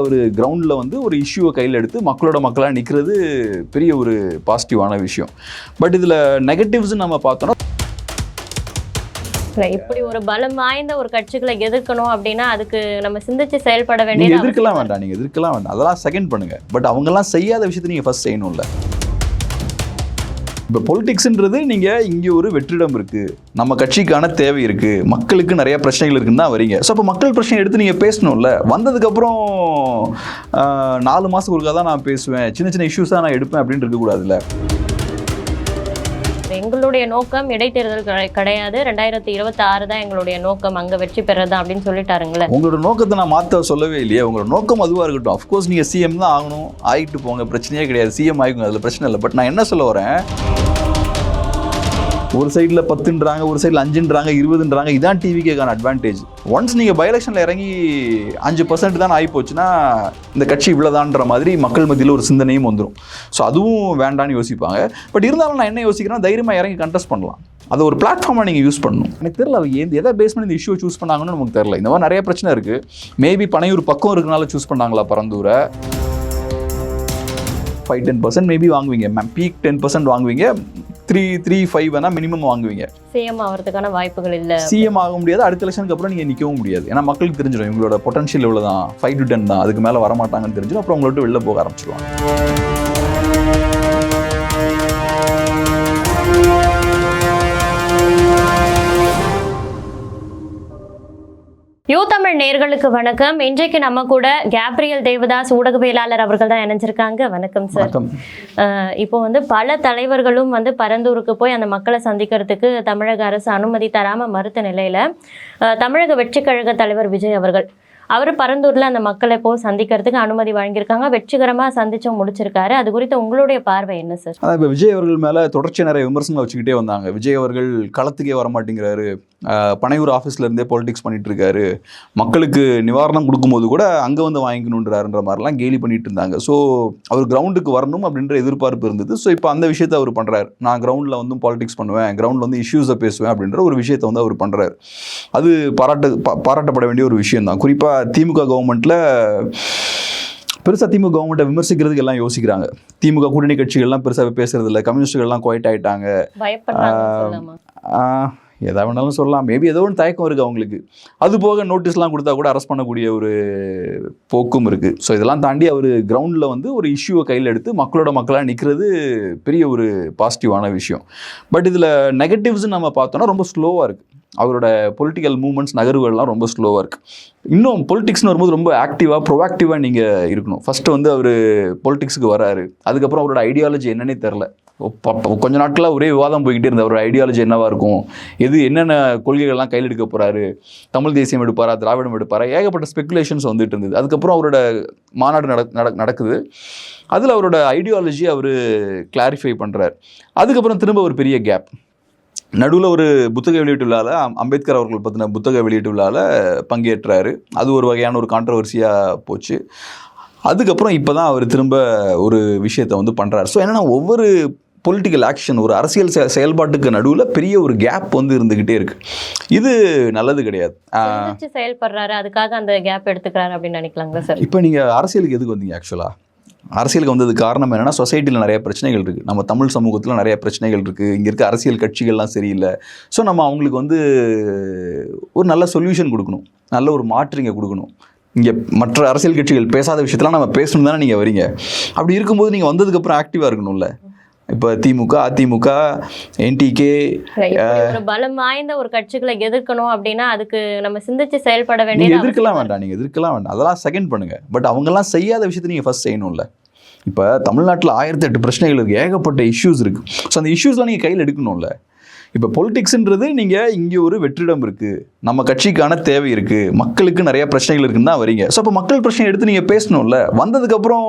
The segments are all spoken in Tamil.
ஒரு கிரவுண்டில் வந்து ஒரு இஷ்யூவை கையில் எடுத்து மக்களோட மக்களாக நிற்கிறது பெரிய ஒரு பாசிட்டிவான விஷயம். பட் இதில் நெகட்டிவ்ஸ் நம்ம பார்த்தோம்னா இப்படி ஒரு பலம் வாய்ந்த ஒரு கட்சிகளை எதிர்க்கணும் அப்படின்னா அதுக்கு நம்ம சிந்திச்சு செயல்பட வேண்டிய எதிர்க்கலாம் வேண்டாம் நீங்கள் எதிர்க்கலாம் வேண்டாம். அதெல்லாம் செகண்ட் பண்ணுங்க. பட் அவங்கெல்லாம் செய்யாத விஷயத்தை நீங்கள் ஃபர்ஸ்ட் செய்யணும்ல. இப்போ பொலிட்டிக்ஸ்ன்றது நீங்கள் இங்கே ஒரு வெற்றிடம் இருக்குது நம்ம கட்சிக்கான தேவை இருக்குது மக்களுக்கு நிறைய பிரச்சனைகள் இருக்குன்னு தான் வரீங்க. ஸோ அப்போ மக்கள் பிரச்சனை எடுத்து நீங்கள் பேசணும்ல. வந்ததுக்கப்புறம் நாலு மாதத்துக்கு ஒருக்கா தான் நான் பேசுவேன். சின்ன சின்ன இஷ்யூஸாக நான் எடுப்பேன் அப்படின்னு இருக்கக்கூடாதுல்ல. எங்களுடைய நோக்கம் இடைத்தேர்தல் கிடை- கிடையாது. ரெண்டாயிரத்தி இருபத்தி ஆறு தான் எங்களுடைய நோக்கம். அங்க வெற்றி பெறதா அப்படின்னு சொல்லிட்டாருங்களே. உங்களோட நோக்கத்தை நான் மாற்ற சொல்லவே இல்லையே. உங்களோட நோக்கம் அதுவாக இருக்கட்டும். அஃப்கோர்ஸ் நீங்கள் சிஎம் தான் ஆகணும். ஆகிட்டு போங்க. பிரச்சனையே கிடையாது. சிஎம் ஆகிக்கோங்க. அதில் பிரச்சனை இல்லை. பட் நான் என்ன சொல்ல வரேன்? ஒரு சைடில் பத்துன்றாங்க ஒரு சைடில் அஞ்சுன்றாங்க இருபதுன்றாங்க இதான் டிவிக்கான அட்வான்டேஜ் ஒன்ஸ் நீங்கள் பை எலெக்ஷனில் இறங்கி அஞ்சு பர்சன்ட் தான் ஆகி போச்சுன்னா இந்த கட்சி இவ்வளோதான்ற மாதிரி மக்கள் மத்தியில் ஒரு சிந்தனையும் வந்துடும் ஸோ அதுவும் வேண்டான்னு யோசிப்பாங்க. பட் இருந்தாலும் நான் என்ன யோசிக்கிறேன்னா தைரியமாக இறங்கி கண்டெஸ்ட் பண்ணலாம். அதை ஒரு பிளாட்ஃபார்மாக நீங்கள் யூஸ் பண்ணணும். எனக்கு தெரியல அவங்க எந்த எதை பேஸ் பண்ணி இந்த இஷ்யூ சூஸ் பண்ணாங்கன்னு நமக்கு தெரியல. இந்த மாதிரி நிறைய பிரச்சனை இருக்குது மேபி பனையூர் பக்கம் இருக்கனால சூஸ் பண்ணாங்களா பரந்தூரை? ஃபைவ் டென் பர்சன்ட் மேபி வாங்குவீங்க. மேம் பீக் டென் பர்சன்ட் வாங்குவீங்க. த்ரீ த்ரீ ஃபைவ் வேணால் மினிமம் வாங்குவீங்க. சிஎம் ஆகிறதுக்கான வாய்ப்புகள் இல்ல. சிஎம் ஆக முடியாது. அடுத்த எலெக்ஷனுக்கு அப்புறம் நீங்கள் நிற்கவும் முடியாது. ஏன்னா மக்களுக்கு தெரிஞ்சிடும். இவங்களோட பொட்டன்ஷியல் இவ்வளோ தான் ஃபைவ் டு டென் தான். அதுக்கு மேலே வரமாட்டாங்கன்னு தெரிஞ்சிடும். அப்புறம் உங்களை விட்டு வெளில போக ஆரம்பிச்சிருவாங்க. யூ தமிழ் நேர்களுக்கு வணக்கம். இன்றைக்கு நம்ம கூட கேப்ரியல் தேவதாஸ் ஊடகவியலாளர் அவர்கள் தான் இணைஞ்சிருக்காங்க. வணக்கம் சார் இப்போ வந்து பல தலைவர்களும் வந்து பரந்தூருக்கு போய் அந்த மக்களை சந்திக்கிறதுக்கு தமிழக அரசு அனுமதி தராம மறுத்த நிலையில தமிழக வெற்றி கழக தலைவர் விஜய் அவர்கள் அவர் பரந்தூரில் அந்த மக்களை போய் சந்திக்கிறதுக்கு அனுமதி வழங்கியிருக்காங்க. வெற்றிகரமாக சந்திச்சு முடிச்சிருக்காரு. அது குறித்து உங்களுடைய பார்வை என்ன சார் அதான் இப்போ விஜய் அவர்கள் மேலே தொடர்ச்சி நிறைய விமர்சனங்கள் வச்சுக்கிட்டே வந்தாங்க. விஜய் அவர்கள் களத்துக்கே வர மாட்டேங்கிறாரு பனையூர் ஆஃபீஸ்லேருந்தே பாலிடிக்ஸ் பண்ணிட்டு இருக்காரு மக்களுக்கு நிவாரணம் கொடுக்கும்போது கூட அங்கே வந்து வாங்கிக்கணுன்றாருன்ற மாதிரிலாம் கேலி பண்ணிட்டு இருந்தாங்க ஸோ அவர் கிரவுண்டுக்கு வரணும் அப்படின்ற எதிர்பார்ப்பு இருந்தது. ஸோ இப்போ அந்த விஷயத்தை அவர் பண்ணுறாரு நான் கிரவுண்டில் வந்து பாலிடிக்ஸ் பண்ணுவேன். கிரவுண்டில் வந்து இஷ்யூஸை பேசுவேன் அப்படின்ற ஒரு விஷயத்தை வந்து அவர் பண்ணுறாரு அது பாராட்டு பாராட்டப்பட வேண்டிய ஒரு விஷயம் தான் குறிப்பாக திமுக கவர்மெண்ட்டில் பெருசாக திமுக கவர்மெண்ட்டை விமர்சிக்கிறதுக்கு எல்லாம் யோசிக்கிறாங்க. திமுக கூட்டணி கட்சிகள்லாம் பெருசாக பேசுறது இல்லை. கம்யூனிஸ்டுகள்லாம் குவைட் ஆஹ், எதா வேணாலும் சொல்லலாம். மேபி ஏதோ ஒன்று தயக்கம் இருக்குது அவங்களுக்கு. அது போக நோட்டீஸ்லாம் கொடுத்தா கூட அரெஸ்ட் பண்ணக்கூடிய ஒரு போக்கும் இருக்குது ஸோ இதெல்லாம் தாண்டி அவர் கிரவுண்டில் வந்து ஒரு இஷ்யூவை கையில் எடுத்து மக்களோட மக்களாக நிற்கிறது பெரிய ஒரு பாசிட்டிவான விஷயம். பட் இதில் நெகட்டிவ்ஸ் நம்ம பார்த்தோன்னா ரொம்ப ஸ்லோவாக இருக்குது அவரோட பொலிட்டிக்கல் மூவ்மெண்ட்ஸ் நகர்வுகள்லாம் ரொம்ப ஸ்லோவாக இருக்குது இன்னும் பொலிட்டிக்ஸ்னு வரும்போது ரொம்ப ஆக்டிவாக ப்ரொஆக்டிவாக நீங்கள் இருக்கணும். ஃபஸ்ட்டு வந்து அவர் பொலிட்டிக்ஸுக்கு வராரு. அதுக்கப்புறம் அவரோட ஐடியாலஜி என்னன்னே தெரில கொஞ்ச நாட்களாக ஒரே விவாதம் போய்கிட்டே இருந்த அவரோட ஐடியாலஜி என்னவாக இருக்கும்? எது என்னென்ன கொள்கைகள்லாம் கையில் எடுக்க போகிறாரு தமிழ் தேசியம் எடுப்பாரா? திராவிடம் எடுப்பாரா? ஏகப்பட்ட ஸ்பெகுலேஷன்ஸ் வந்துட்டு இருந்தது. அதுக்கப்புறம் அவரோட மாநாடு நட நட- நடக்குது. அதில் அவரோட ஐடியாலஜி அவர் கிளாரிஃபை பண்ணுறார் அதுக்கப்புறம் திரும்ப ஒரு பெரிய கேப் நடுவில் ஒரு புத்தக வெளியீட்டு விழாவில் அம்- அம்பேத்கர் அவர்கள் பற்றின புத்தக வெளியீட்டு விழாவில் பங்கேற்றாரு. அது ஒரு வகையான ஒரு கான்ட்ரவர்சியாக போச்சு. அதுக்கப்புறம் இப்போ தான் அவர் திரும்ப ஒரு விஷயத்தை வந்து பண்ணுறாரு ஸோ என்னென்னா ஒவ்வொரு பொலிட்டிக்கல் ஆக்ஷன் ஒரு அரசியல் செ- செயல்பாட்டுக்கு நடுவில் பெரிய ஒரு கேப் வந்து இருந்துக்கிட்டே இருக்கு. இது நல்லது கிடையாது. செயல்படுறாரு? அதுக்காக அந்த கேப் எடுத்துக்கிறாரு அப்படின்னு நினைக்கலாங்களா சார் இப்போ நீங்கள் அரசியலுக்கு எதுக்கு வந்தீங்க ஆக்சுவலாக அரசியலுக்கு வந்ததுக்கு காரணம் என்னென்னா சொசைட்டியில் நிறைய பிரச்சனைகள் இருக்குது நம்ம தமிழ் சமூகத்தில் நிறைய பிரச்சனைகள் இருக்குது இங்கே இருக்க அரசியல் கட்சிகள்லாம் சரியில்லை. ஸோ நம்ம அவங்களுக்கு வந்து ஒரு நல்ல சொல்யூஷன் கொடுக்கணும். நல்ல ஒரு மாற்று இங்கே கொடுக்கணும். இங்கே மற்ற அரசியல் கட்சிகள் பேசாத விஷயத்தெல்லாம் நம்ம பேசணும் தானே நீங்கள் வரீங்க. அப்படி இருக்கும்போது நீங்கள் வந்ததுக்கப்புறம் ஆக்டிவாக இருக்கணும்ல. இப்போ திமுக அதிமுக என்டிகே பலம் வாய்ந்த ஒரு கட்சிகளை எதிர்க்கணும் அப்படின்னா அதுக்கு நம்ம சிந்திச்சு செயல்பட வேண்டிய எதிர்க்கலாம் வேண்டாம் நீங்கள் எதிர்க்கலாம் வேண்டாம். அதெல்லாம் செகண்ட் பண்ணுங்க. பட் அவங்கெல்லாம் செய்யாத விஷயத்தை நீங்கள் ஃபர்ஸ்ட் செய்யணும்ல. இப்போ தமிழ்நாட்டில் ஆயிரத்தி எட்டு பிரச்சனைகள் இருக்குது ஏகப்பட்ட இஷ்யூஸ் இருக்குது ஸோ அந்த இஷ்யூஸ்லாம் நீங்கள் கையில் எடுக்கணும்ல. இப்போ பொலிட்டிக்ஸ்ன்றது நீங்கள் இங்கே ஒரு வெற்றிடம் இருக்குது நம்ம கட்சிக்கான தேவை இருக்குது மக்களுக்கு நிறைய பிரச்சனைகள் இருக்குன்னு தான் வரீங்க. ஸோ அப்போ மக்கள் பிரச்சனை எடுத்து நீங்கள் பேசணும்ல. வந்ததுக்கப்புறம்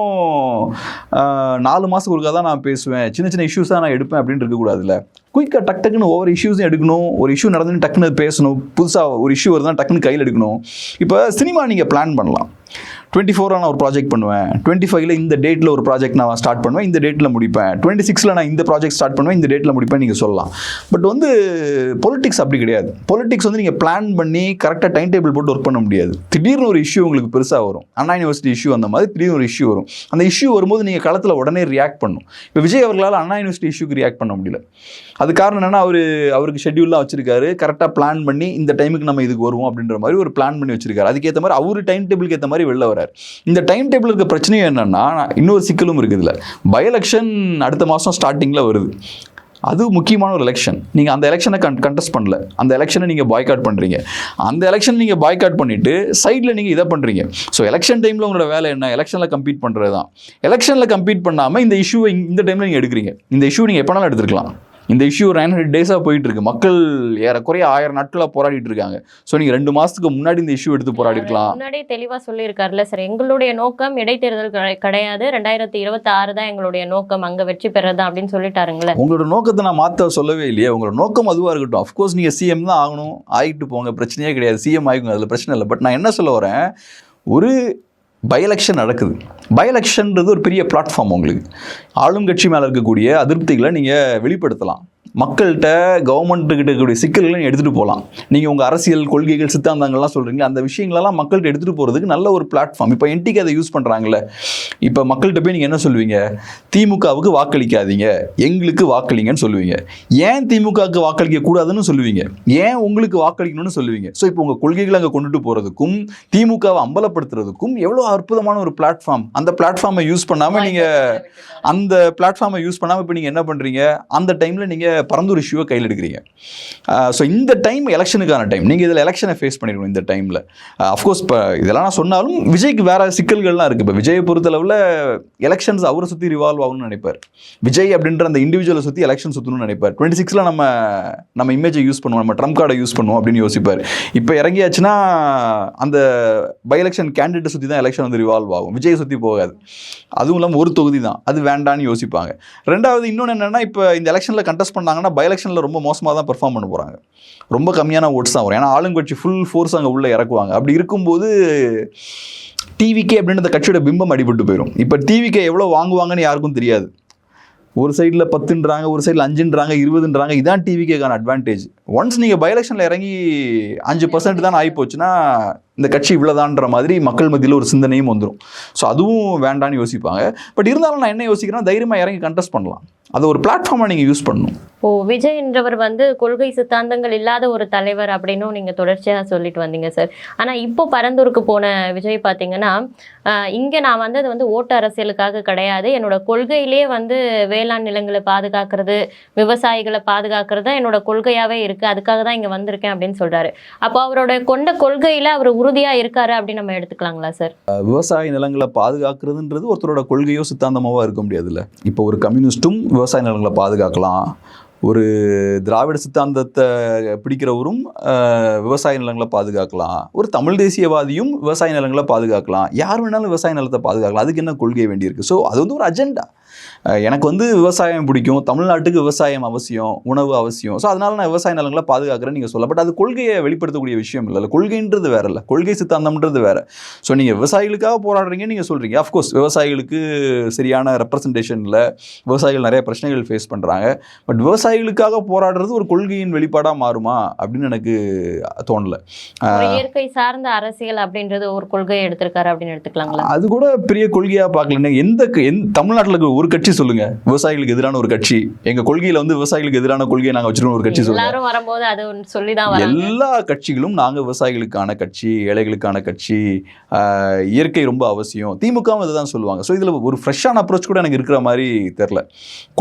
நாலு மாதத்துக்கு ஒருக்கா தான் நான் பேசுவேன். சின்ன சின்ன இஷ்யூஸ் தான் நான் எடுப்பேன் அப்படின்னு இருக்கக்கூடாதுல்ல. குயிக்காக டக் டக்குன்னு ஒவ்வொரு இஷ்யூஸும் எடுக்கணும். ஒரு இஷ்யூ நடந்துன்னு டக்குன்னு பேசணும். புதுசாக ஒரு இஷ்யூ வருதுன்னா டக்குன்னு கையில் எடுக்கணும். இப்போ சினிமா நீங்கள் பிளான் பண்ணலாம். டுவெண்ட்டி ஃபோரில் நான் ஒரு ப்ராஜெக்ட் பண்ணுவேன். டுவெண்ட்டி ஃபைவ்ல இந்த டேட்டில் ஒரு ப்ராஜெக்ட் நான் ஸ்டார்ட் பண்ணுவேன். இந்த டேட்டில் முடிப்பேன். டுவெண்ட்டி சிக்ஸில் நான் இந்த ப்ராஜெக்ட் ஸ்டார்ட் பண்ணுவேன். இந்த டேட்டில் முடிப்பேன் நீங்கள் சொல்லலாம். பட் வந்து பொலிட்டிக்ஸ் அப்படி கிடையாது. பொலிட்டிக்ஸ் வந்து நீங்கள் பிளான் பண்ணி கரெக்டாக டைம் டேபிள் போட்டு ஒர்க் பண்ண முடியாது. திடீர்னு ஒரு இஷ்யூ உங்களுக்கு பெருசாக வரும். அண்ணா யூனிவர்சிட்டி இஷ்யூ அந்த மாதிரி திடீர்னு ஒரு இஷ்யூ வரும். அந்த இஷ்யூ வரும்போது நீங்கள் களத்தில் உடனே ரியாக்ட் பண்ணும். இப்போ விஜய் அவர்களால் அண்ணா யூனிவர்சிட்டி இஷ்யூக்கு ரியாக்ட் பண்ண முடியல. அது காரணம் என்னென்னா அவர் அவருக்கு ஷெட்யூல்லாம் வச்சிருக்காரு. கரெக்டாக பிளான் பண்ணி இந்த டைமுக்கு நம்ம இதுக்கு வருவோம் அப்படின்ற மாதிரி ஒரு பிளான் பண்ணி வச்சிருக்காரு. அதுக்கேற்ற மாதிரி அவர் டைம் டேபிளுக்கு ஏற்ற மாதிரி வெளில வரார் இந்த டைம் டேபிள் இருக்க பிரச்சனையும் என்னென்னா இன்னொரு சிக்கலும் இருக்குது இல்லை. பை எலெக்ஷன் அடுத்த மாதம் ஸ்டார்டிங்கில் வருது. அது முக்கியமான ஒரு எலெக்ஷன் நீங்கள் அந்த எலெக்ஷனை கன் கண்டெஸ்ட் பண்ணல. அந்த எலெக்ஷனை நீங்கள் பாய்காட் பண்ணுறீங்க அந்த எலெக்ஷன் நீங்கள் பாய்காட் பண்ணிவிட்டு சைடில் நீங்கள் இதை பண்ணுறீங்க ஸோ எலெக்ஷன் டைமில் உங்களோட வேலை என்ன? எலெக்ஷனில் கம்ப்ளீட் பண்ணுறது தான் எலெக்ஷனில் கம்ப்ளீட் பண்ணாமல் இந்த இஷ்யூவை இந்த டைமில் நீங்கள் எடுக்கிறீங்க. இந்த இஷ்யூ நீங்கள் எப்போனாலும் எடுத்துருக்கலாம். இந்த இஷ்யூ நைன் ஹண்ட்ரட் டேஸாக போயிட்டு இருக்கு மக்கள் ஏறக்குறைய ஆயிரம் நாட்களாக போராடிட்டு இருக்காங்க. ஸோ நீங்கள் ரெண்டு மாதத்துக்கு முன்னாடி இந்த இஷ்யூ எடுத்து போராடி இருக்கலாம் முன்னாடியே தெளிவா சொல்லியிருக்காருல்ல சார். எங்களுடைய நோக்கம் இடைத்தேர்தல் கிடை- கிடையாது. ரெண்டாயிரத்தி இருபத்தி ஆறு தான் எங்களுடைய நோக்கம். அங்க வெற்றி பெறதா அப்படின்னு சொல்லிட்டாருங்களே. உங்களோட நோக்கத்தை நான் மாற்ற சொல்லவே இல்லையே. உங்களோட நோக்கம் அதுவாக இருக்கட்டும். அஃப்கோர்ஸ் நீங்கள் சிஎம் தான் ஆகணும். ஆகிட்டு போங்க. பிரச்சனையே கிடையாது. சிஎம் ஆகிக்கோங்க. அதில் பிரச்சனை இல்லை. பட் நான் என்ன சொல்ல வரேன்? ஒரு பை எலெக்ஷன் நடக்குது பை ஒரு பெரிய பிளாட்ஃபார்ம் உங்களுக்கு. ஆளும் கட்சி மேலே இருக்கக்கூடிய அதிருப்திகளை நீங்கள் வெளிப்படுத்தலாம். மக்கள்கிட்ட கவர்மெண்ட்டுக்கிட்ட இருக்கக்கூடிய சிக்கல்களை எடுத்துகிட்டு போகலாம். நீங்கள் உங்கள் அரசியல் கொள்கைகள் சித்தாந்தங்கள்லாம் சொல்கிறீங்க அந்த விஷயங்களெல்லாம் மக்கள்கிட்ட எடுத்துகிட்டு போகிறதுக்கு நல்ல ஒரு பிளாட்ஃபார்ம் இப்போ என்டிக்கு அதை யூஸ் பண்ணுறாங்களே இப்போ மக்கள்கிட்ட போய் நீங்கள் என்ன சொல்லுவீங்க? திமுகவுக்கு வாக்களிக்காதீங்க. எங்களுக்கு வாக்களிங்கன்னு சொல்லுவீங்க. ஏன் திமுகவுக்கு வாக்களிக்க கூடாதுன்னு சொல்லுவீங்க? ஏன் உங்களுக்கு வாக்களிக்கணும்னு சொல்லுவீங்க? ஸோ இப்போ உங்கள் கொள்கைகளை அங்கே கொண்டுட்டு போகிறதுக்கும் திமுகவை அம்பலப்படுத்துறதுக்கும் எவ்வளோ அற்புதமான ஒரு பிளாட்ஃபார்ம் அந்த பிளாட்ஃபார்மை யூஸ் பண்ணாமல் நீங்கள் அந்த பிளாட்ஃபார்மை யூஸ் பண்ணாமல் இப்போ நீங்கள் என்ன பண்ணுறீங்க அந்த டைமில் நீங்கள் பரந்தூர் இஷ்யூவை கையில் எடுக்கிறீங்க. ஸோ இந்த டைம் எலெக்ஷனுக்கான டைம் நீங்கள் இதில் எலெக்ஷனை ஃபேஸ் பண்ணிடணும் இந்த டைமில் அஃப்கோர்ஸ் இப்போ இதெல்லாம் நான் சொன்னாலும் விஜய்க்கு வேற சிக்கல்கள்லாம் இருக்குது இப்போ விஜயை பொறுத்தளவில் எலெக்ஷன்ஸ் அவரை சுற்றி ரிவால்வ் ஆகணும்னு நினைப்பார். விஜய் அப்படின்ற அந்த இண்டிவிஜுவலை சுற்றி எலெக்ஷன் சுற்றணும்னு நினைப்பார். டுவெண்ட்டி சிக்ஸில் நம்ம நம்ம இமேஜை யூஸ் பண்ணுவோம். நம்ம ட்ரம்ப் கார்டை யூஸ் பண்ணுவோம் அப்படின்னு யோசிப்பார். இப்போ இறங்கியாச்சுன்னா அந்த பை எலெக்ஷன் கேண்டிடேட் சுற்றி தான் எலெக்ஷன் வந்து ரிவால்வ் ஆகும். விஜயை சுற்றி போகாது. அதுவும் இல்லாமல் ஒரு தொகுதி தான். அது வேண்டான்னு யோசிப்பாங்க. ரெண்டாவது இன்னொன்று என்னென்னா இப்போ இந்த எலெக்ஷனில் கண்டெஸ்ட் பண்ண பண்ணாங்கன்னா பை எலெக்ஷனில் ரொம்ப மோசமாக தான் பெர்ஃபார்ம் பண்ண போகிறாங்க ரொம்ப கம்மியான ஓட்ஸ் தான் வரும். ஏன்னா ஆளுங்கட்சி ஃபுல் ஃபோர்ஸ் அங்கே உள்ளே இறக்குவாங்க. அப்படி இருக்கும்போது டிவிகே அப்படின்னு அந்த கட்சியோட பிம்பம் அடிபட்டு போயிடும் இப்போ டிவிகே எவ்வளோ வாங்குவாங்கன்னு யாருக்கும் தெரியாது. ஒரு சைடில் பத்துன்றாங்க ஒரு சைடில் அஞ்சுன்றாங்க இருபதுன்றாங்க இதான் டிவிக்கேக்கான அட்வான்டேஜ் ஒன்ஸ் நீங்கள் பை எலெக்ஷனில் இறங்கி அஞ்சு பர்சன்ட் தான் ஆகி போச்சுன்னா இந்த கட்சி இவ்வளோதான்ற மாதிரி மக்கள் மத்தியில் ஒரு சிந்தனையும் வந்துடும் ஸோ அதுவும் வேண்டான்னு யோசிப்பாங்க. பட் இருந்தாலும் நான் என்ன யோசிக்கிறேன்னா தைரியமாக இறங்கி கண்டெஸ்ட் பண்ணலாம். அதை ஒரு பிளாட்ஃபார்மாக நீங்கள் யூஸ் பண்ணணும். ஓ விஜய் என்றவர் வந்து கொள்கை சித்தாந்தங்கள் இல்லாத ஒரு தலைவர் அப்படின்னும் நீங்க தொடர்ச்சியாக சொல்லிட்டு வந்தீங்க சார் ஆனா இப்போ பரந்தூருக்கு போன விஜய் பாத்தீங்கன்னா இங்க நான் அது வந்து ஓட்டு அரசியலுக்காக கிடையாது. என்னோட கொள்கையிலே வந்து வேளாண் நிலங்களை பாதுகாக்கிறது விவசாயிகளை பாதுகாக்கிறது தான் என்னோட கொள்கையாவே இருக்கு. அதுக்காக தான் இங்க வந்திருக்கேன் அப்படின்னு சொல்றாரு. அப்போ அவரோட கொண்ட கொள்கையில அவர் உறுதியா இருக்காரு அப்படின்னு நம்ம எடுத்துக்கலாங்களா சார் விவசாய நிலங்களை பாதுகாக்கிறதுன்றது ஒருத்தரோட கொள்கையோ சித்தாந்தமாவோ இருக்க முடியாதுல்ல. இப்போ ஒரு கம்யூனிஸ்ட்டும் விவசாய நிலங்களை பாதுகாக்கலாம். ஒரு திராவிட சித்தாந்தத்தை பிடிக்கிறவரும் விவசாய நிலங்களை பாதுகாக்கலாம். ஒரு தமிழ் தேசியவாதியும் விவசாய நிலங்களை பாதுகாக்கலாம். யார் வேணாலும் விவசாய நிலத்தை பாதுகாக்கலாம். அதுக்கு என்ன கொள்கை வேண்டியிருக்கு? ஸோ அது வந்து ஒரு அஜெண்டா எனக்கு வந்து விவசாயம் பிடிக்கும். தமிழ்நாட்டுக்கு விவசாயம் அவசியம் உணவு அவசியம். ஸோ அதனால் நான் விவசாய நிலங்களை பாதுகாக்கிறேன்னு நீங்கள் சொல்ல பட் அது கொள்கையை வெளிப்படுத்தக்கூடிய விஷயம் இல்லை கொள்கைன்றது வேற இல்லை. கொள்கை சித்தாந்தம்ன்றது வேற. ஸோ நீங்கள் விவசாயிகளுக்காக போராடுறீங்கன்னு நீங்கள் சொல்கிறீங்க அஃப்கோர்ஸ் விவசாயிகளுக்கு சரியான ரெப்ரசன்டேஷன் இல்லை. விவசாயிகள் நிறைய பிரச்சனைகள் ஃபேஸ் பண்ணுறாங்க பட் விவசாயிகளுக்காக போராடுறது ஒரு கொள்கையின் வெளிப்பாடாக மாறுமா அப்படின்னு எனக்கு தோணல. இயற்கை சார்ந்த அரசியல் அப்படின்றது ஒரு கொள்கையை எடுத்திருக்காரு அப்படின்னு எடுத்துக்கலாங்களா? அது கூட பெரிய கொள்கையாக பார்க்கல எந்த தமிழ்நாட்டில் ஒரு கட்சி சொல்லுங்க. விவசாயிகளுக்கு எதிரான ஒரு கட்சி. எங்க கொள்கையில வந்து விவசாயிகளுக்கு எதிரான கொள்கையை நாங்கள் வச்சிருக்கோம் ஒரு கட்சி சொல்லுங்க. வரும்போது அது வராங்க. எல்லா கட்சிகளும் நாங்க விவசாயிகளுக்கான கட்சி ஏழைகளுக்கான கட்சி இயற்கை ரொம்ப அவசியம். திமுகவும் இதுதான் சொல்லுவாங்க. ஸோ இதுல ஒரு ஃப்ரெஷ்ஷான அப்ரோச் கூட எனக்கு இருக்கிற மாதிரி தெரில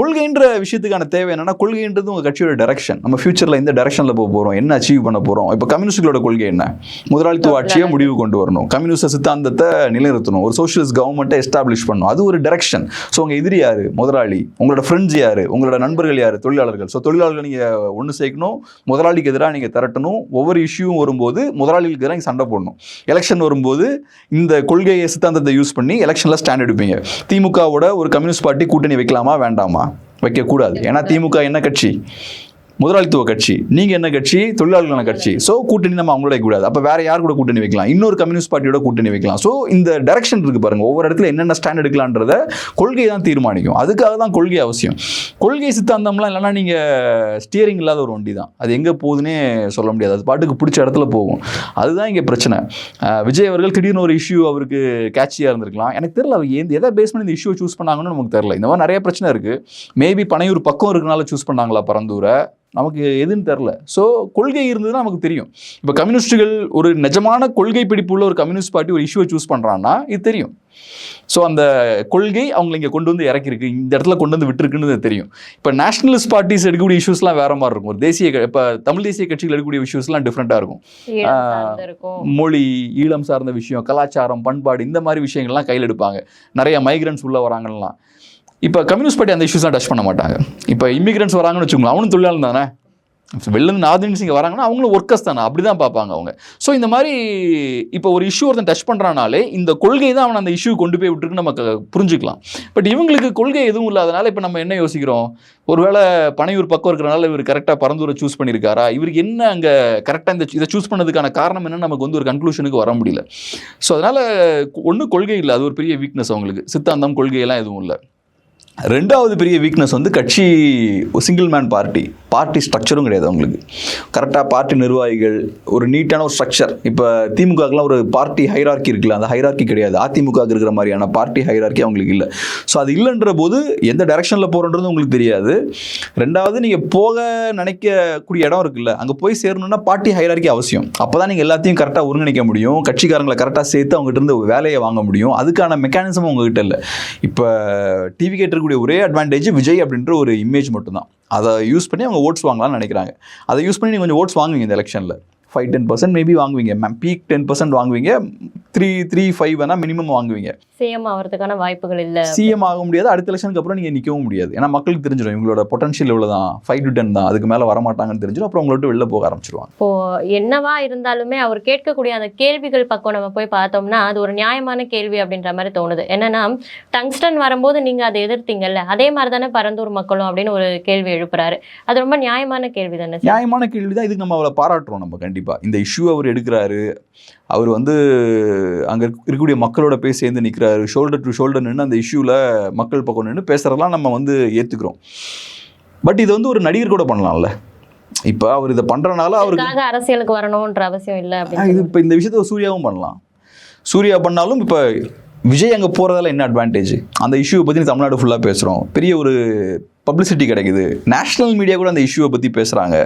கொள்கைன்ற விஷயத்துக்கான தேவை என்னன்னா கொள்கைன்றது உங்க கட்சியோட டைரக்ஷன் நம்ம ஃபியூச்சர்ல எந்த டைரக்ஷன்ல போக போறோம். என்ன அச்சீவ் பண்ண போறோம்? இப்போ கம்யூனிஸ்டுகளோட கொள்கை என்ன? முதலாளித்துவ ஆட்சியை முடிவு கொண்டு வரணும். கம்யூனிஸ்ட் சித்தாந்தத்தை நிலைநிறுத்தணும். ஒரு சோஷியலிஸ்ட் கவர்மெண்ட்டை எஸ்டாப்ளிஷ் பண்ணணும். அது ஒரு டைரக்ஷன் ஸோ உங்க எதிரி யாரு? முதலாளி. உங்களோட ஃப்ரெண்ட்ஸ் யாரு? உங்களோட நண்பர்கள் யாரு? தொழிலாளர்கள். ஸோ தொழிலாளர்கள் நீங்க ஒன்று சேர்க்கணும். முதலாளிக்கு எதிராக நீங்க திரட்டணும். ஒவ்வொரு இஷ்யூவும் வரும்போது முதலாளிகளுக்கு எதிராக சண்டை போடணும். எலெக்ஷன் வரும்போது இந்த கொள்கையை சித்தாந்தத்தை யூஸ் பண்ணி எலெக்ஷன்ல ஸ்டாண்ட் எடுப்பீங்க. திமுகவோட ஒரு கம்யூனிஸ்ட் பார்ட்டி கூட்டணி வைக்கலாமா? வேண்டாமா? வைக்கக்கூடாது. ஏன்னா திமுக என்ன கட்சி? முதலாளித்துவ கட்சி. நீங்க என்ன கட்சி? தொழிலாளர்களான கட்சி. ஸோ கூட்டணி நம்ம அவங்களோட கூடாது அப்ப வேற யார் கூட கூட்டணி வைக்கலாம்? இன்னொரு கம்யூனிஸ்ட் பார்ட்டியோட கூட்டணி வைக்கலாம். ஸோ இந்த டைரக்ஷன் இருக்கு பாருங்க. ஒவ்வொரு இடத்துல என்னென்ன ஸ்டாண்ட் எடுக்கலான்றத கொள்கை தான் தீர்மானிக்கும். அதுக்காக தான் கொள்கை அவசியம். கொள்கை சித்தாந்தம்லாம் இல்லைன்னா நீங்க ஸ்டியரிங் இல்லாத ஒரு வண்டி தான். அது எங்க போகுதுன்னே சொல்ல முடியாது. அது பாட்டுக்கு பிடிச்ச இடத்துல போகும். அதுதான் இங்க பிரச்சனை. விஜய் அவர்கள் திடீர்னு ஒரு இஷ்யூ அவருக்கு கேட்சியாக இருந்திருக்கலாம். எனக்கு தெரியல அவர் எந்த எதை பேஸ் பண்ணி இந்த இஷ்யூ சூஸ் பண்ணாங்கன்னு நமக்கு தெரியல. இந்த மாதிரி நிறைய பிரச்சனை இருக்கு. மேபி பனையூர் பக்கம் இருக்கனால சூஸ் பண்ணாங்களா பரந்தூரை? நமக்கு எதுன்னு தெரில ஸோ கொள்கை இருந்ததுன்னா நமக்கு தெரியும். இப்போ கம்யூனிஸ்ட்டுகள் ஒரு நிஜமான கொள்கை பிடிப்புள்ள ஒரு கம்யூனிஸ்ட் பார்ட்டி ஒரு இஷ்யூவை சூஸ் பண்ணுறான்னா இது தெரியும். ஸோ அந்த கொள்கை அவங்களை இங்கே கொண்டு வந்து இறக்கிருக்கு இந்த இடத்துல கொண்டு வந்து விட்டுருக்குன்னு தெரியும். இப்போ நேஷனலிஸ்ட் பார்ட்டிஸ் எடுக்கக்கூடிய இஷ்யூஸ்லாம் வேற மாதிரி இருக்கும். ஒரு தேசிய இப்போ தமிழ் தேசிய கட்சிகள் எடுக்கக்கூடிய இஷ்யூஸ்லாம் டிஃப்ரெண்ட்டாக இருக்கும். மொழி ஈழம் சார்ந்த விஷயம் கலாச்சாரம் பண்பாடு இந்த மாதிரி விஷயங்கள்லாம் கையில் எடுப்பாங்க. நிறைய மைக்ரன்ஸ் உள்ள வராங்கலாம். இப்போ கம்யூனிஸ்ட் பார்ட்டி அந்த இஷ்யூஸ்லாம் டச் பண்ண மாட்டாங்க. இப்போ இமிகிரண்ட்ஸ் வராங்கன்னு வச்சுக்கோங்களேன் அவனும் தொழிலாளர் தானே? வெளிலேருந்து நார்த் இந்தியன்ஸ் இங்கே வராங்கன்னா அவங்களும் ஒர்க்கர்ஸ் தானே? அப்படி தான் பார்ப்பாங்க அவங்க. ஸோ இந்த மாதிரி இப்போ ஒரு இஷ்யூ ஒருத்தன் டச் பண்ணுறானாலே இந்த கொள்கை தான் அவனை அந்த இஷ்யூ கொண்டு போய் விட்டுருக்கு நம்ம புரிஞ்சுக்கலாம். பட் இவங்களுக்கு கொள்கை எதுவும் இல்லாதனால இப்போ நம்ம என்ன யோசிக்கிறோம்? ஒருவேளை பனையூர் பக்கம் இருக்கிறனால இவர் கரெக்டாக பரந்தூரை சூஸ் பண்ணியிருக்காரா? இவருக்கு என்ன அங்கே கரெக்டாக இந்த இதை சூஸ் பண்ணதுக்கான காரணம் என்னன்னு நமக்கு வந்து ஒரு கன்க்ளூஷனுக்கு வர முடியல. ஸோ அதனால் ஒன்றும் கொள்கை இல்லை. அது ஒரு பெரிய வீக்னஸ் அவங்களுக்கு. சித்தாந்தம் கொள்கையெல்லாம் எதுவும் இல்லை. ரெண்டாவது பெரிய வீக்னஸ் வந்து கட்சி சிங்கிள் மேன் பார்ட்டி பார்ட்டி ஸ்ட்ரக்சரும் கிடையாது அவங்களுக்கு. கரெக்டாக பார்ட்டி நிர்வாகிகள் ஒரு நீட்டான ஒரு ஸ்ட்ரக்சர் இப்போ திமுகக்கெலாம் ஒரு பார்ட்டி ஹைரார்க்கி இருக்குல்ல அந்த ஹைரார்க்கி கிடையாது. அதிமுக இருக்கிற மாதிரியான பார்ட்டி ஹைரார்க்கி அவங்களுக்கு இல்லை. ஸோ அது இல்லைன்ற போது எந்த டைரக்ஷனில் போகிறோன்றது உங்களுக்கு தெரியாது. ரெண்டாவது நீங்கள் போக நினைக்கக்கூடிய இடம் இருக்குல்ல அங்கே போய் சேரணும்னா பார்ட்டி ஹைரார்க்கி அவசியம். அப்போ தான் நீங்கள் எல்லாத்தையும் கரெக்டாக ஒருங்கிணைக்க முடியும். கட்சிக்காரங்களை கரெக்டாக சேர்த்து அவங்ககிட்ட இருந்து வேலையை வாங்க முடியும். அதுக்கான மெக்கானிசம் உங்ககிட்ட இல்லை. இப்போ டிவி இருக்கக்கூடிய ஒரே அட்வான்டேஜ் விஜய் அப்படின்ற ஒரு இமேஜ் மட்டும்தான். அதை யூஸ் பண்ணி அவங்க ஓட்ஸ் வாங்கலாம்னு நினைக்கிறாங்க. அதை யூஸ் பண்ணி நீங்கள் கொஞ்சம் ஓட்ஸ் வாங்குவீங்க இந்த எலெக்ஷனில் ஃபைவ் டென் பர்சன்ட் மேபி வாங்குவீங்க. மேம் பீக் டென் பர்சன்ட் வாங்குவீங்க. த்ரீ த்ரீ ஃபைவ் வேணால் மினிமம் வாங்குவீங்க. சிஎம் ஆகிறதுக்கான வாய்ப்புகள் இல்ல. சிஎம் ஆக முடியாது. அடுத்த எலெக்ஷனுக்கு அப்புறம் நீங்கள் நிற்கவும் முடியாது. ஏன்னா மக்களுக்கு தெரிஞ்சிடும். இவங்களோட பொட்டன்ஷியல் இவ்வளோ தான் ஃபைவ் டு டென் தான். அதுக்கு மேலே வரமாட்டாங்கன்னு தெரிஞ்சிடும். அப்புறம் உங்களை விட்டு வெளில போக ஆரம்பிச்சிருவாங்க. இப்போ என்னவா இருந்தாலுமே அவர் கேட்கக்கூடிய அந்த கேள்விகள் பக்கம் நம்ம போய் பார்த்தோம்னா அது ஒரு நியாயமான கேள்வி அப்படின்ற மாதிரி தோணுது. என்னன்னா டங்ஸ்டன் வரும்போது நீங்க அதை எதிர்த்தீங்கல்ல? அதே மாதிரி தானே பரந்தூர் மக்களும் அப்படின்னு ஒரு கேள்வி எழுப்புறாரு. அது ரொம்ப நியாயமான கேள்வி தானே நியாயமான கேள்வி தான் இதுக்கு நம்ம அவளை பாராட்டுறோம் நம்ம கண்டிப்பாக இந்த இஷ்யூ அவர் எடுக்கிறாரு அவர் வந்து அங்கே இருக்கக்கூடிய மக்களோட போய் சேர்ந்து நிற்கிறாரு ஷோல்டர் டு ஷோல்டர் நின்று அந்த இஷ்யூவில் மக்கள் பக்கம் நின்று பேசுகிறதெல்லாம் நம்ம வந்து ஏற்றுக்கிறோம் பட் இது வந்து ஒரு நடிகர் கூட பண்ணலாம்ல. இப்போ அவர் இதை பண்ணுறனால அவருக்கு அரசியலுக்கு வரணும்ன்ற அவசியம் இல்லை இது இப்போ இந்த விஷயத்த சூர்யாவும் பண்ணலாம். சூர்யா பண்ணாலும் இப்போ விஜய் அங்கே போகிறதால என்ன அட்வான்டேஜ் அந்த இஷ்யூவை பற்றி தமிழ்நாடு ஃபுல்லாக பேசுகிறோம் பெரிய ஒரு பப்ளிசிட்டி கிடைக்குது. நேஷ்னல் மீடியா கூட அந்த இஷ்யூவை பற்றி பேசுகிறாங்க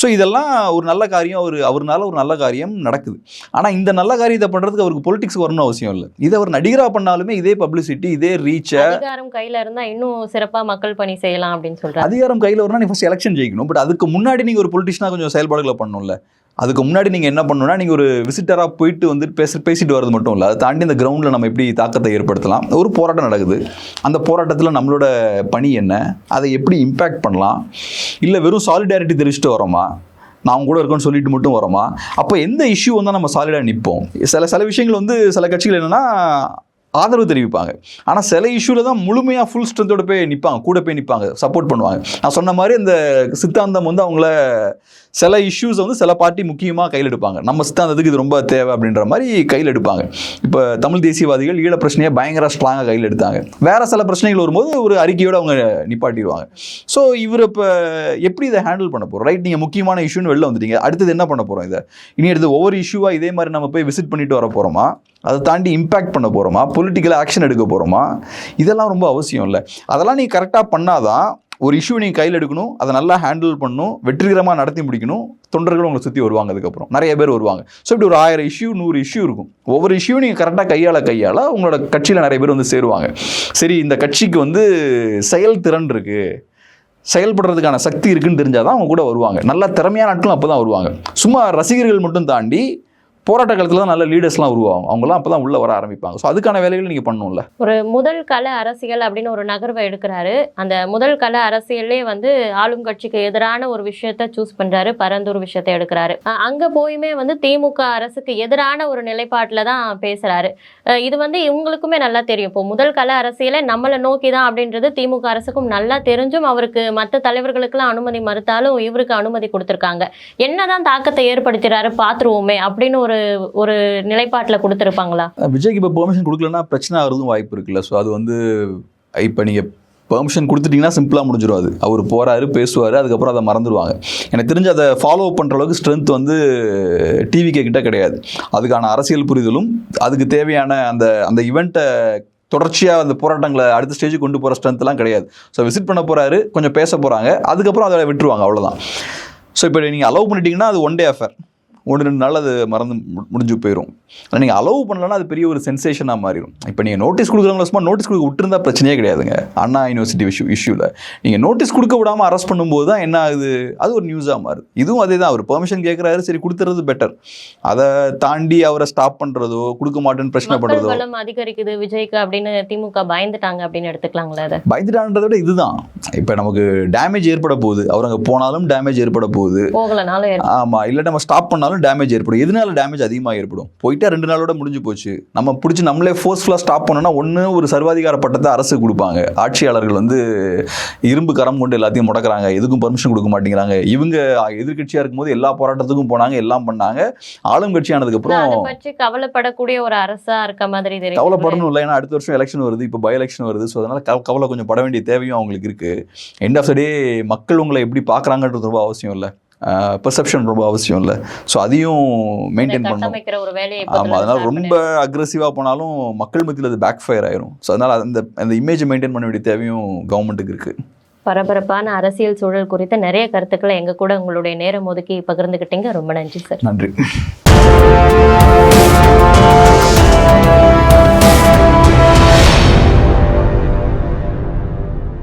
ஸோ இதெல்லாம் ஒரு நல்ல காரியம் அவர் அவர்னால ஒரு நல்ல காரியம் நடக்குது. ஆனால் இந்த நல்ல காரியத்தை பண்ணுறதுக்கு அவருக்கு பொலிட்டிக்ஸ் வரணும்னு அவசியம் இல்லை. இது அவர் நடிகராக பண்ணாலுமே இதே பப்ளிசிட்டி இதே ரீச்சை அதிகாரம் கையில இருந்தா இன்னும் சிறப்பா மக்கள் பணி செய்யலாம் அப்படின்னு சொல்றாரு. அதிகாரம் கையில் வரணும் நீ ஃபஸ்ட் எலெக்ஷன் ஜெயிக்கணும். பட் அதுக்கு முன்னாடி நீங்கள் ஒரு பொலிட்டிஷனாக கொஞ்சம் செயல்பாடுகளை பண்ணணும்ல. அதுக்கு முன்னாடி நீங்கள் என்ன பண்ணணும்னா நீங்கள் ஒரு விசிட்டராக போயிட்டு வந்து பேச பேசிட்டு வரது மட்டும் இல்லை. அதை தாண்டி இந்த கிரவுண்டில் நம்ம எப்படி தாக்கத்தை ஏற்படுத்தலாம். ஒரு போராட்டம் நடக்குது. அந்த போராட்டத்தில் நம்மளோட பணி என்ன? அதை அதை எப்படி இம்பேக்ட் பண்ணலாம்? இல்லை வெறும் சாலிடாரிட்டி தெரிவிச்சுட்டு வரோமா? நான் அவங்க கூட இருக்கேன்னு சொல்லிட்டு மட்டும் வரோமா? அப்போ எந்த இஷ்யூ வந்தால் நம்ம சாலிடாக நிற்போம்? சில சில விஷயங்கள் வந்து சில கட்சிகள் என்னென்னா ஆதரவு தெரிவிப்பாங்க. ஆனால் சில இஷ்யூவில் தான் முழுமையாக ஃபுல் ஸ்ட்ரென்த்தோடு போய் நிற்பாங்க கூட போய் நிற்பாங்க சப்போர்ட் பண்ணுவாங்க. நான் சொன்ன மாதிரி இந்த சித்தாந்தம் வந்து அவங்கள சில இஷ்யூஸ் வந்து சில பார்ட்டி முக்கியமாக கையில் எடுப்பாங்க. நம்ம சித்தாந்தத்துக்கு இது ரொம்ப தேவை அப்படின்ற மாதிரி கையில் எடுப்பாங்க. இப்போ தமிழ் தேசியவாதிகள் ஈழ பிரச்சனையை பயங்கர ஸ்ட்ராங்காக கையில் எடுத்தாங்க. வேற சில பிரச்சனைகள் வரும்போது ஒரு அறிக்கையோடு அவங்க நிப்பாட்டிடுவாங்க. ஸோ இவர் இப்போ எப்படி இதை ஹேண்டில் பண்ண போகிறோம் ரைட் நீங்கள் முக்கியமான இஷ்யூன்னு வெளில வந்துட்டீங்க. அடுத்தது என்ன பண்ண போகிறோம் இதை? இனி அடுத்து ஒவ்வொரு இஷ்யூவாக இதே மாதிரி நம்ம போய் விசிட் பண்ணிட்டு வர போகிறோமா அதை தாண்டி இம்பேக்ட் பண்ண போகிறோமா பொலிட்டிக்கல் ஆக்ஷன் எடுக்க போகிறோமா இதெல்லாம் ரொம்ப அவசியம் இல்லை. அதெல்லாம் நீ கரெக்டாக பண்ணாதான் ஒரு இஷ்யூ நீங்கள் கையில் எடுக்கணும் அதை நல்லா ஹேண்டில் பண்ணணும் வெற்றிகரமாக நடத்தி முடிக்கணும் தொண்டர்கள் உங்களை சுற்றி வருவாங்க அதுக்கப்புறம். நிறைய பேர் வருவாங்க. ஸோ இப்படி ஒரு ஆயிரம் இஷ்யூ நூறு இஷ்யூ இருக்கும். ஒவ்வொரு இஷ்யூ நீங்கள் கரெக்டாக கையாள கையாள உங்களோட கட்சியில் நிறைய பேர் வந்து சேருவாங்க. சரி இந்த கட்சிக்கு வந்து செயல்திறன் இருக்குது செயல்படுறதுக்கான சக்தி இருக்குன்னு தெரிஞ்சால் தான் அவங்க கூட வருவாங்க. நல்ல திறமையான ஆட்களும் அப்போ தான் வருவாங்க. சும்மா ரசிகர்கள் மட்டும் தாண்டி போராட்ட காலத்தில் தான் நல்ல லீடர்ஸ்லாம் உருவாகும். அவங்களாம் அப்போ தான் உள்ளே வர ஆரம்பிப்பாங்க. ஸோ அதுக்கான வேலைகள் நீங்கள் பண்ணணும்ல ஒரு முதல் கல அரசியல் அப்படின்னு ஒரு நகர்வை எடுக்கிறாரு. அந்த முதல் கல அரசியல்லே வந்து ஆளும் கட்சிக்கு எதிரான ஒரு விஷயத்த சூஸ் பண்ணுறாரு பரந்தூர் விஷயத்தை எடுக்கிறாரு. அங்கே போயுமே வந்து திமுக அரசுக்கு எதிரான ஒரு நிலைப்பாட்டில் தான் பேசுகிறாரு இது வந்து இவங்களுக்குமே நல்லா தெரியும். இப்போ முதல் கல அரசியலை நம்மளை நோக்கி தான் அப்படின்றது திமுக அரசுக்கும் நல்லா தெரிஞ்சும் அவருக்கு மற்ற தலைவர்களுக்கெல்லாம் அனுமதி மறுத்தாலும் இவருக்கு அனுமதி கொடுத்துருக்காங்க. என்னதான் தாக்கத்தை ஏற்படுத்துகிறாரு பார்த்துருவோமே அப்படின்னு ஒரு ஒரு நிலைப்பாட்டில் கொடுத்துருப்பாங்களா? விஜய்க்கு இப்போ பெர்மிஷன் கொடுக்கலன்னா பிரச்சனை ஆகிறதும் வாய்ப்பு இருக்குல்ல. ஸோ அது வந்து இப்போ நீங்கள் பெர்மிஷன் கொடுத்துட்டீங்கன்னா சிம்பிளாக முடிஞ்சிடும் அது. அவர் போகிறாரு பேசுவார் அதுக்கப்புறம் அதை மறந்துடுவாங்க. எனக்கு தெரிஞ்சு அதை ஃபாலோ பண்ணுற அளவுக்கு ஸ்ட்ரென்த் வந்து டிவிக்கே கிட்ட கிடையாது. அதுக்கான அரசியல் புரிதலும் அதுக்கு தேவையான அந்த அந்த இவெண்ட்டை தொடர்ச்சியாக அந்த போராட்டங்களை அடுத்த ஸ்டேஜுக்கு கொண்டு போகிற ஸ்ட்ரென்த்லாம் கிடையாது. ஸோ விசிட் பண்ண போகிறாரு கொஞ்சம் பேச போகிறாங்க அதுக்கப்புறம் அதை விட்டுருவாங்க அவ்வளோதான் ஸோ இப்போ நீங்கள் அலோவ் பண்ணிட்டீங்கன்னா அது ஒன் டே அஃபேர் ஒன்று ரெண்டு நாள் அது மறந்து மு- முடிஞ்சு போயிடும் ஆனால் நீங்கள் அலோவ் பண்ணலன்னா அது பெரிய ஒரு சென்சேஷனாக மாறிடும் இப்போ நீங்கள் நோட்டீஸ் கொடுக்குறவங்கள சும்மா நோட்டீஸ் கொடுக்க விட்டுருந்தா பிரச்சனையே கிடையாதுங்க. அண்ணா யூனிவர்சிட்டி இஷ்யூ இஷ்யூவில் நீங்கள் நோட்டீஸ் கொடுக்க விடாமல் அரெஸ்ட் பண்ணும்போது தான் என்ன ஆகுது? அது ஒரு நியூஸாக மாறுது. இதுவும் அதே தான். அவர் பெர்மிஷன் கேட்குறாரு சரி கொடுத்துறது பெட்டர் அதை தாண்டி அவரை ஸ்டாப் பண்ணுறதோ கொடுக்க மாட்டேன்னு பிரச்சனை பண்ணுறதோ அதிகரிக்குது. விஜய்க்கு அப்படின்னு திமுக பயந்துட்டாங்க அப்படின்னு எடுத்துக்கலாங்களா அதை? பயந்துட்டான்றதை விட இதுதான் இப்போ நமக்கு டேமேஜ் ஏற்பட போகுது. அவர் அங்கே போனாலும் டேமேஜ் ஏற்பட போகுது. போகலனாலும் ஏற்ப- ஆமா இல்ல நம்ம ஸ்டாப் பண்ணாலும் டேமேஜ் ஏற்படும். எதனால டேமேஜ் அதிகமாக ஏற்படும்? போயிட்டா ரெண்டு நாளோட முடிஞ்சு போச்சு. நம்ம பிடிச்சி நம்மளே ஃபோர்ஸ்ஃபுல்லாக ஸ்டாப் பண்ணோம்னா ஒன்று ஒரு சர்வாதிகார பட்டத்தை அரசு கொடுப்பாங்க. ஆட்சியாளர்கள் வந்து இரும்பு கரம் கொண்டு எல்லாத்தையும் முடக்குறாங்க. எதுக்கும் பர்மிஷன் கொடுக்க மாட்டேங்கிறாங்க. இவங்க எதிர்க்கட்சியா இருக்கும்போது எல்லா போராட்டத்துக்கும் போனாங்க எல்லாம் பண்ணாங்க. ஆளும் கட்சியானதுக்கு ஆனா, அதை அப்புறம் பற்றி கவலைப்படக்கூடிய ஒரு அரசா இருக்க மாதிரி தெரியும் கவலைப்படணும் இல்லை. ஏன்னா அடுத்த வருஷம் எலெக்ஷன் வருது. இப்போ பை எலெக்ஷன் வருது. ஸோ அதனால கவ- கவலை கொஞ்சம் பட வேண்டிய தேவையும் அவங்களுக்கு இருக்கு. எண்ட் ஆஃப் த டே மக்கள் உங்களை எப்படி பார்க்குறாங்கன்றது ரொம்ப அவசியம் இல்லை. பெர்செப்ஷன் ரொம்ப அவசியம் இல்லை. ஸோ அதையும் மெயின்டைன் பண்ணணும். ஆமாம் அதனால ரொம்ப அக்ரெசிவாக போனாலும் மக்கள் மத்தியில் அது பேக் ஃபயர் ஆயிரும். ஸோ அதனால் அந்த அந்த இமேஜை மெயின்டைன் பண்ண வேண்டிய தேவையும் கவர்மெண்ட்டுக்கு இருக்குது பரபரப்பான அரசியல் சூழல் குறித்த நிறைய கருத்துக்களை எங்க கூட உங்களுடைய நேரம் ஒதுக்கி பகிர்ந்துக்கிட்டீங்க ரொம்ப நன்றி சார். நன்றி.